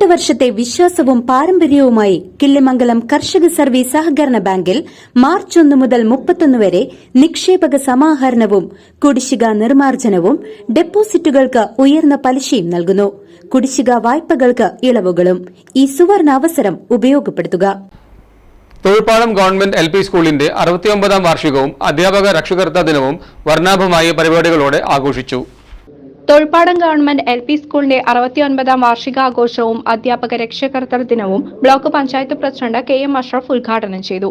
പതിനെട്ട് വർഷത്തെ വിശ്വാസവും പാരമ്പര്യവുമായി കിള്ളിമംഗലം കർഷക സർവീസ് സഹകരണ ബാങ്കിൽ മാർച്ച് ഒന്ന് മുതൽ മുപ്പത്തൊന്ന് വരെ നിക്ഷേപക സമാഹരണവും കുടിശ്ശിക നിർമ്മാർജനവും ഡെപ്പോസിറ്റുകൾക്ക് ഉയർന്ന പലിശയും നൽകുന്നു. കുടിശ്ശിക വായ്പകൾക്ക് ഇളവുകളും. ഈ സുവർണ അവസരം ഉപയോഗപ്പെടുത്തുക. തൊഴിൽപ്പാടം ഗവൺമെന്റ് എൽ പി സ്കൂളിന്റെ അറുപത്തിയൊമ്പതാം വാർഷികവും അധ്യാപക രക്ഷകർത്താ ദിനവും വർണാഭമായ പരിപാടികളോടെ ആഘോഷിച്ചു. തൊൾപ്പാടം ഗവൺമെന്റ് എൽ പി സ്കൂളിന്റെ അറുപത്തിയൊൻപതാം വാർഷികാഘോഷവും അധ്യാപക രക്ഷകർത്തൃ ദിനവും block panchayat president K M Ashraf ഉദ്ഘാടനം ചെയ്തു.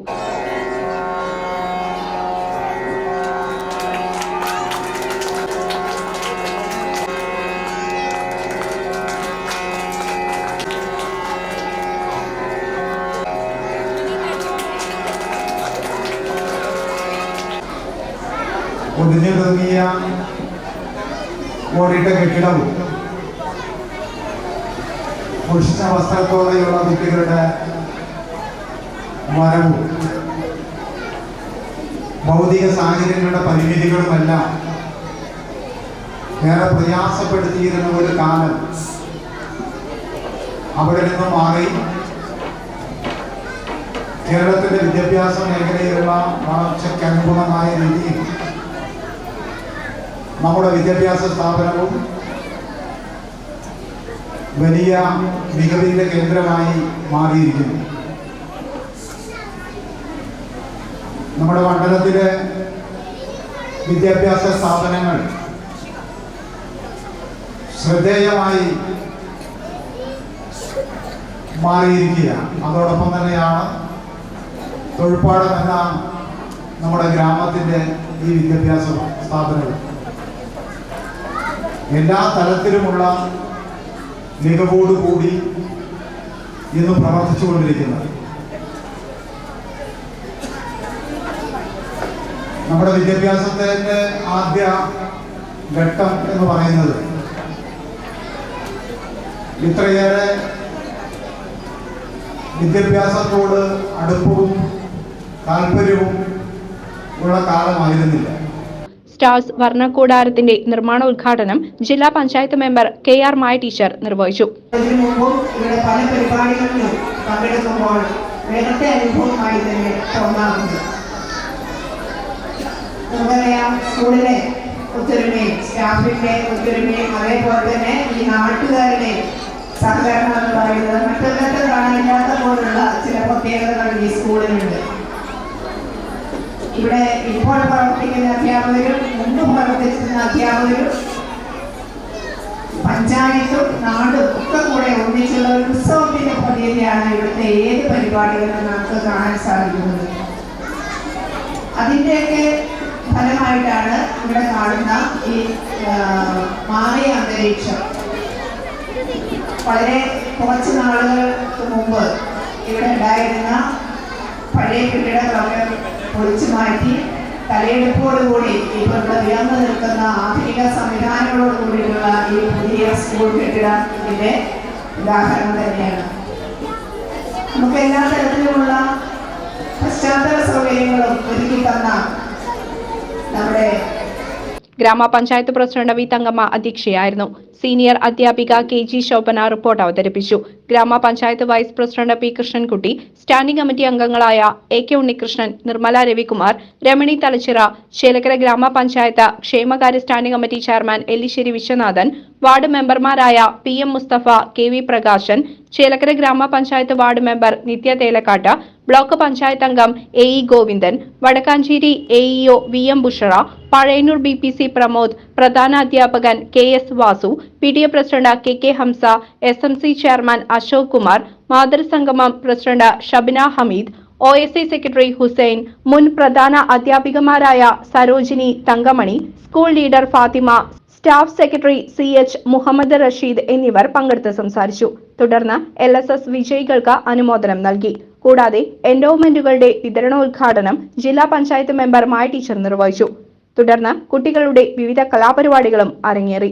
ഒതുങ്ങിയ ഓടിട്ട കെട്ടിടവും. പുരുഷ വസ്ത്രത്തോടെയുള്ള കുട്ടികളുടെ വരവും ഭൗതിക സാഹചര്യങ്ങളുടെ പരിമിതികളുമെല്ലാം ഏറെ പ്രയാസപ്പെടുത്തിയിരുന്ന ഒരു കാലം അവിടെ നിന്ന് മാറി. കേരളത്തിന്റെ വിദ്യാഭ്യാസ മേഖലയിലുള്ള വളർച്ചയ്ക്ക് അനുകൂലമായ രീതിയിൽ നമ്മുടെ വിദ്യാഭ്യാസ സ്ഥാപനവും വലിയ മികവിന്റെ കേന്ദ്രമായി മാറിയിരിക്കുന്നു. നമ്മുടെ മണ്ഡലത്തിലെ വിദ്യാഭ്യാസ സ്ഥാപനങ്ങൾ ശ്രദ്ധേയമായി മാറിയിരിക്കുക അതോടൊപ്പം തന്നെയാണ് തൊഴിൽപ്പാടം എന്ന നമ്മുടെ ഗ്രാമത്തിന്റെ ഈ വിദ്യാഭ്യാസ സ്ഥാപനങ്ങൾ എല്ലാ തലത്തിലുമുള്ള മികവോടുകൂടി ഇന്ന് പ്രവർത്തിച്ചുകൊണ്ടിരിക്കുന്നത് നമ്മുടെ വിദ്യാഭ്യാസത്തിന്റെ ആദ്യ ഘട്ടം എന്ന് പറയുന്നത് ഇത്രയേറെ വിദ്യാഭ്യാസത്തോട് അടുപ്പവും താല്പര്യവും ഉള്ള കാലമായിരുന്നില്ല. സ്റ്റാർസ് വർണകൂടാരത്തിന്റെ നിർമ്മാണ ഉദ്ഘാടനം ജില്ലാ panchayat member K R Maya teacher നിർവഹിച്ചു. സഹകരണം എന്ന് പറയുന്നത് മറ്റൊരു കാണാനില്ലാത്ത പോലുള്ള ചില പ്രത്യേകതകൾ ഈ സ്കൂളിലുണ്ട്. ഇവിടെ ഇപ്പോൾ പ്രവർത്തിക്കുന്ന അധ്യാപകരും മുമ്പ് പ്രവർത്തിച്ചിരുന്ന അധ്യാപകരും പഞ്ചായത്തും നാടും ഒക്കെ കൂടെ ഒന്നിച്ചുള്ള ഒരു ഉത്സവത്തിന്റെ പ്രതീതിയാണ് ഇവിടുത്തെ ഏത് പരിപാടികളും നമുക്ക് കാണാൻ സാധിക്കുന്നത്. അതിന്റെയൊക്കെ ഫലമായിട്ടാണ് ഇവിടെ കാണുന്ന ഈ മാറിയ അന്തരീക്ഷം. വളരെ കുറച്ച് നാളുകൾക്ക് മുമ്പ് ഇവിടെ ഉണ്ടായിരുന്ന പഴയ കെട്ടിടങ്ങളൊക്കെ പൊളിച്ചു മാറ്റി തലയെടുപ്പോടുകൂടി ഇപ്പോൾ ഇവിടെ ഉയർന്നു നിൽക്കുന്ന ആധുനിക സംവിധാനങ്ങളോട് കൂടിയിട്ടുള്ള ഈ പുതിയ സ്കൂൾ കെട്ടിടം ഇതിന്റെ ഉദാഹരണം തന്നെയാണ്. നമുക്ക് എല്ലാ തരത്തിലുമുള്ള പശ്ചാത്തല സൗകര്യങ്ങളും ഒരുക്കി തന്ന നമ്മുടെ ഗ്രാമപഞ്ചായത്ത് പ്രസിഡന്റ് വി തങ്കമ്മ അധ്യക്ഷയായിരുന്നു. സീനിയർ അധ്യാപിക കെ ജി ശോഭന റിപ്പോർട്ട് അവതരിപ്പിച്ചു. ഗ്രാമപഞ്ചായത്ത് vice president P Krishnankutty standing committee അംഗങ്ങളായ എ കെ ഉണ്ണികൃഷ്ണൻ നിർമ്മല രവികുമാർ രമണി തലച്ചിറ ചേലക്കര ഗ്രാമപഞ്ചായത്ത് ക്ഷേമകാര്യ standing committee chairman Ellissery Viswanathan ward മെമ്പർമാരായ P M Musthafa K V Prakashan Chelakkara ഗ്രാമപഞ്ചായത്ത് ward member Nithya Thelakkattu block panchayat അംഗം A E Govindan Vadakkanchery AEO V M Bushara Pazhayannur B P C Pramod പ്രധാന അധ്യാപകൻ K S Vasu P D A president K K Hamza S M C chairman Ashok Kumar മാതൃസംഗമം president Shabina Hameed O S I secretary Hussain മുൻ പ്രധാന അധ്യാപികമാരായ Sarojini Thankamani school leader Fathima staff secretary C H Muhammad Rasheed എന്നിവർ പങ്കെടുത്ത് സംസാരിച്ചു. തുടർന്ന് L S S വിജയികൾക്ക് അനുമോദനം നൽകി. കൂടാതെ എൻഡോവ്മെന്റുകളുടെ വിതരണോദ്ഘാടനം ജില്ലാ പഞ്ചായത്ത് മെമ്പർ മായ ടീച്ചർ നിർവഹിച്ചു. തുടർന്ന് കുട്ടികളുടെ വിവിധ കലാപരിപാടികളും അരങ്ങേറി.